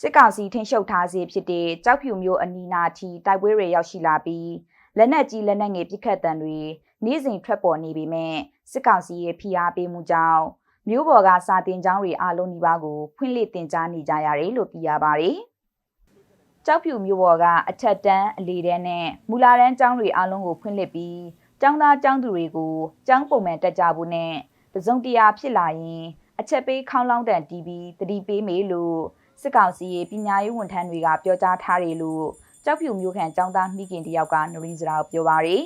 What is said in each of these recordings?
စစ်ကောင်စီထိန်းချုပ်ထားစေဖြစ်တဲ့ကြောက်ဖြူမျိုးအနီးနားထိတိုက်ပွဲတွေရောက်ရှိလာပြီးလက်နက်ကြီးလက်နက်ငယ်ပစ်ခတ်တံတွေနေ့စဉ်ထွက်ပေါ်နေပေမဲ့စစ်ကောင်စီရဲ့ဖိအားပေးမှုကြောင့်မျိုးပေါ်ကစာတင်ကျောင်းတွေအလုံးနီးပါးကိုဖွင့်လှစ်တင်ကြားနေကြရတယ်လို့သိရပါတယ်။ကြောက်ဖြူမျိုးပေါ်ကအထက်တန်းအလေတန်းနဲ့မူလာတန်းကျောင်းတွေအလုံးကိုဖွင့်လှစ်ပြီးကျောင်းသားကျောင်းသူတွေကိုကျောင်းပုံမှန်တက်ကြဖို့နဲ့တစုံတရာဖြစ်လာရင်အချက်ပေးခေါင်းလောင်းတန်တီးပြီးတတိပေးမေလို့ စစ်ကောင်စီရဲ့ပညာရေးဝန်ထမ်းတွေကပြောကြားထားတယ်လို့ကြောက်ဖြူမျိုးခန့်ចောင်းသားမိခင်တယောက်ကနရင်းစရာကိုပြောပါရယ်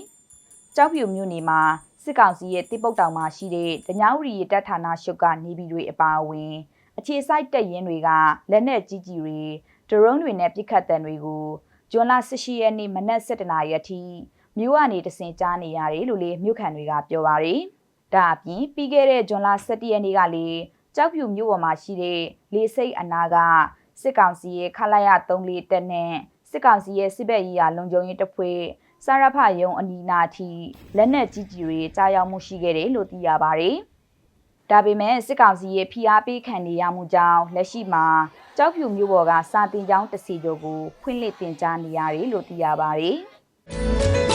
ကြောက်ဖြူမျိုးနေမှာစစ်ကောင်စီရဲ့တိပုတ်တောင်မှာရှိတဲ့တညောင်ရီရတပ်ဌာနရှုပ်ကနေပြည်တွေအပါအဝင် အခြေစိုက်တပ်ရင်းတွေကလက်နက်ကြီးကြီးတွေဒရုန်းတွေနဲ့ပစ်ခတ်တံတွေကိုဂျွန်လ18ရက်နေ့မနက်7:00နာရီအထိမြို့ကနေတဆင်ကြားနေရတယ်လို့လေမြို့ခံတွေကပြောပါရယ်ဒါအပြင်ပြီးခဲ့တဲ့ဂျွန်လ17ရက်နေ့ကလေ ကြောက်ဖြူမြို့ပေါ်မှာရှိတဲ့လေစိတ်အနာကစစ်ကောင်စီရဲ့ခလာရ34တက်နဲ့စစ်ကောင်စီရဲ့စစ်ဘက်ရေးရာလုံခြုံရေးတပ်ဖွဲ့စရဖယုံအနီးနားအထိလက်နက်ကြီးကြီးတွေကြားရောက်မှုရှိခဲ့တယ်လို့သိရပါတယ်။ဒါပေမဲ့စစ်ကောင်စီရဲ့ဖိအားပေးခံနေရမှုကြောင့်လက်ရှိမှာကြောက်ဖြူမျိုးပေါ်ကစာတင်ကျောင်းတစ်စီကျော်ကိုဖွင့်လှစ်တင်ကြားနေရတယ်လို့သိရပါတယ်။